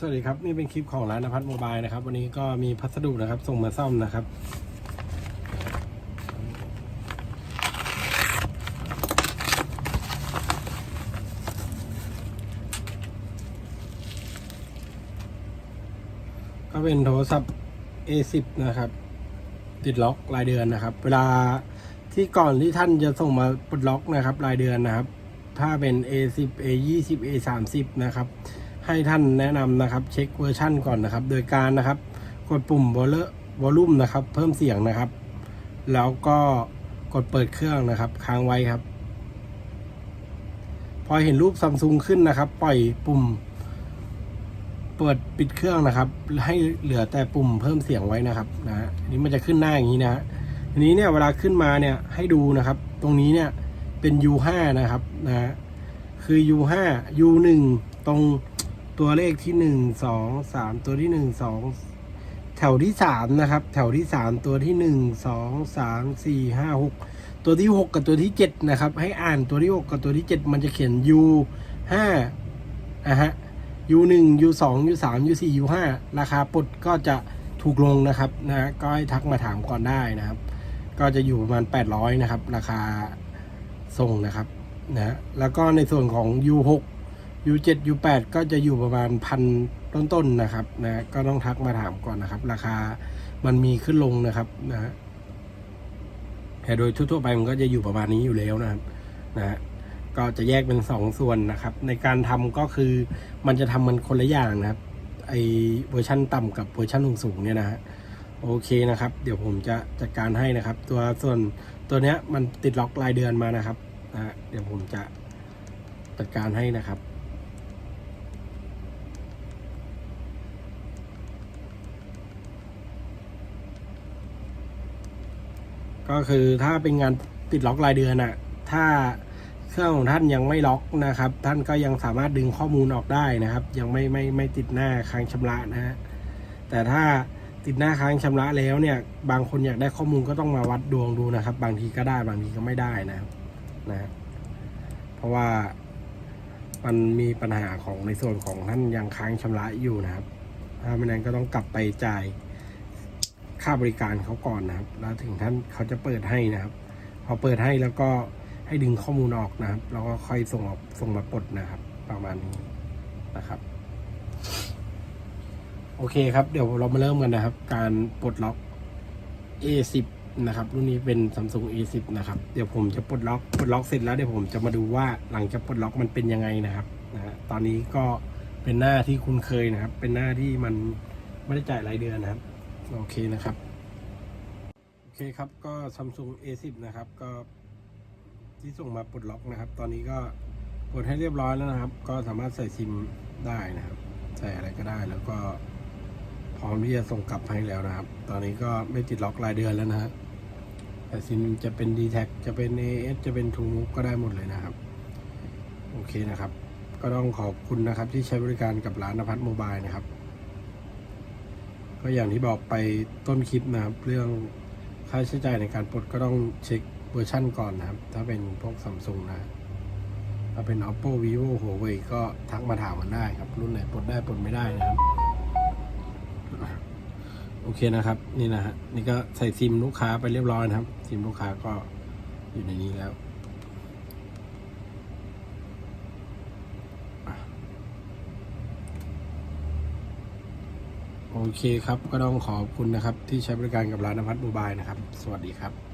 สวัสดีครับ นี่เป็นคลิปของร้านนภัทรโมบายนะครับ วันนี้ก็มีพัสดุนะครับ ส่งมาซ่อมนะครับ ก็เป็นโทรศัพท์ A10 นะครับ ติดล็อกรายเดือนนะครับ เวลาที่ก่อนที่ท่านจะส่งมาปลดล็อกนะครับ รายเดือนนะครับ ถ้าเป็น A10 A20 A30 นะครับ ให้ท่านแนะนำนะครับ เช็คเวอร์ชั่นก่อนนะครับ โดยการนะครับกดปุ่มวอลวอลลุ่มนะครับ เพิ่มเสียงนะครับ แล้วก็กดเปิดเครื่องนะครับ ค้างไว้ครับ พอเห็นรูปซัมซุงขึ้นนะครับ ปล่อยปุ่ม เปิดปิดเครื่องนะครับ ให้เหลือแต่ปุ่มเพิ่มเสียงไว้นะครับนะฮะอันนี้มันจะขึ้นหน้าอย่างนี้นะฮะทีนี้เนี่ยเวลาขึ้นมาเนี่ยให้ดูนะครับ ตรงนี้เนี่ยเป็น U5 นะครับนะฮะคือ U5 U1 ตรง ตัวเลขที่หนึ่งสองสามตัวที่หนึ่งสองแถวที่สามนะครับ แถวที่สามตัวที่หนึ่งสองสามสี่ห้าหกตัวที่หกกับตัวที่เจ็ดนะครับ ให้อ่านตัวที่หกกับตัวที่เจ็ดมันจะเขียน U ห้านะฮะ U หนึ่ง U สอง U สาม U สี่ U ห้าราคาปลดก็จะถูกลงนะครับนะก็ให้ทักมาถามก่อนได้นะครับ ก็จะอยู่ประมาณ800นะครับ ราคาส่งนะครับนะฮะแล้วก็ในส่วนของ U6 U7 U8 ก็จะอยู่ประมาณพันต้นๆนะครับนะก็ต้องทักมาถามก่อนนะครับ ราคามันมีขึ้นลงนะครับนะฮะแต่โดยทั่วๆไปมันก็จะอยู่ประมาณนี้อยู่แล้วนะครับนะฮะก็จะแยกเป็นสองส่วนนะครับ ในการทำก็คือมันจะทำมันคนละอย่างนะครับไอเวอร์ชันต่ำกับเวอร์ชันสูงๆเนี่ยนะฮะโอเคนะครับ เดี๋ยวผมจะจัดการให้นะครับ ตัวส่วนตัวเนี้ยมันติดล็อกรายเดือนมานะครับนะฮะเดี๋ยวผมจะจัดการให้นะครับ ก็คือถ้าเป็นงานติดล็อกรายเดือนอะถ้าเครื่องของท่านยังไม่ล็อกนะครับ ท่านก็ยังสามารถดึงข้อมูลออกได้นะครับ ยังไม่ไม่ไม่ติดหน้าค้างชำระนะฮะแต่ถ้าติดหน้าค้างชำระแล้วเนี่ย บางคนอยากได้ข้อมูลก็ต้องมาวัดดวงดูนะครับ บางทีก็ได้บางทีก็ไม่ได้นะครับนะเพราะว่ามันมีปัญหาของในส่วนของท่านยังค้างชำระอยู่นะครับ ถ้าไม่นั้นก็ต้องกลับไปจ่าย ค่าบริการเขาก่อนนะครับ แล้วถึงท่านเขาจะเปิดให้นะครับ พอเปิดให้แล้วก็ให้ดึงข้อมูลออกนะครับ แล้วก็ค่อยส่งออกส่งมาปลดนะครับ ประมาณนี้นะครับ โอเคครับ เดี๋ยวเรามาเริ่มกันนะครับ การปลดล็อก A10 นะครับ รุ่นนี้เป็น Samsung A10 นะครับ เดี๋ยวผมจะปลดล็อกปลดล็อกเสร็จแล้วเดี๋ยวผมจะมาดูว่าหลังจากปลดล็อกมันเป็นยังไงนะครับนะตอนนี้ก็เป็นหน้าที่คุ้นเคยนะครับ เป็นหน้าที่มันไม่ได้จ่ายรายเดือนนะครับ โอเคนะครับ โอเคครับก็ Samsung A10 นะครับ ก็ที่ส่งมาปลดล็อกนะครับ ตอนนี้ก็ปลดให้เรียบร้อยแล้วนะครับ ก็สามารถใส่ซิมได้นะครับ ใส่อะไรก็ได้แล้วก็พร้อมที่จะส่งกลับให้แล้วนะครับ ตอนนี้ก็ไม่ติดล็อกรายเดือนแล้วนะฮะแต่ซิมจะเป็น d t แทจะเป็น AS จะเป็น t r u e ก็ได้หมดเลยนะครับ โอเคนะครับ ก็ต้องขอบคุณนะครับที่ใช้บริการกับร้านนภัทรโมบายนะครับ ก็อย่างที่บอกไปต้นคลิปนะครับ เรื่องค่าใช้จ่ายในการปลดก็ต้องเช็คเวอร์ชั่นก่อนนะครับ ถ้าเป็นพวกซัมซุงนะถ้าเป็น oppo vivo huawei ก็ทักมาถามกันได้ครับ รุ่นไหนปลดได้ปลดไม่ได้นะครับ โอเคนะครับ นี่นะฮะนี่ก็ใส่ซิมลูกค้าไปเรียบร้อยนะครับ ซิมลูกค้าก็อยู่ในนี้แล้ว โอเคครับ ก็ต้องขอบคุณนะครับ ที่ใช้บริการกับร้านนภัทรโมบายนะครับ สวัสดีครับ